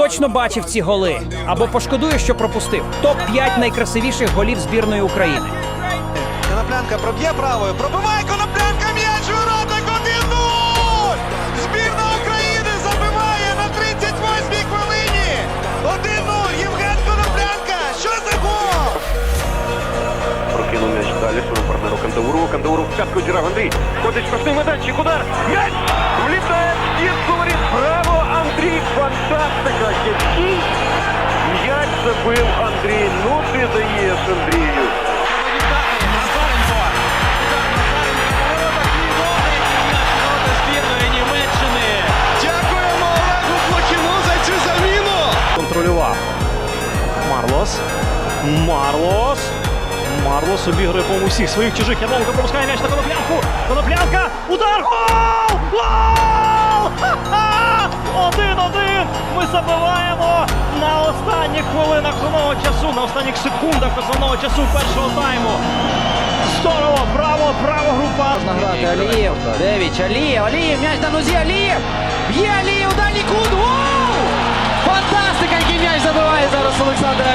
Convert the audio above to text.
точно бачив ці голи або пошкодує, що пропустив. Топ 5 найкрасивіших голів збірної України. Коноплянка проб'є правою. Пробиває Коноплянка м'яч у воротах 1-0! Збірна України забиває на 38-й хвилині. 1-0. Євген Коноплянка. Що за гол? Прокинув м'яч далі своєму партнеру Кандавуру. Кандавуру в п'ятку дірав Андрій. Ходить штрафний майданчик, удар. М'яч! Влітає в Фантастика! Який м'яч забив Андрій. Ну ти даєш, Андрію. Контролював. Марлос. Марлос. Марлос обігрує по усіх своїх чужих. Ярмоленко пропускає м'яч на коноплянку. Коноплянка. Удар. Гол! Гол! Забиваємо на останніх хвилинах основного часу, на останніх секундах основного часу першого тайму. Здорово! право, право група! Награти Алієв. Девіч, Алієв, Алієв, м'яч на нозі, Алієв. Б'є Алієв, дальній кут. Фантастика, який м'яч забиває зараз Олександр.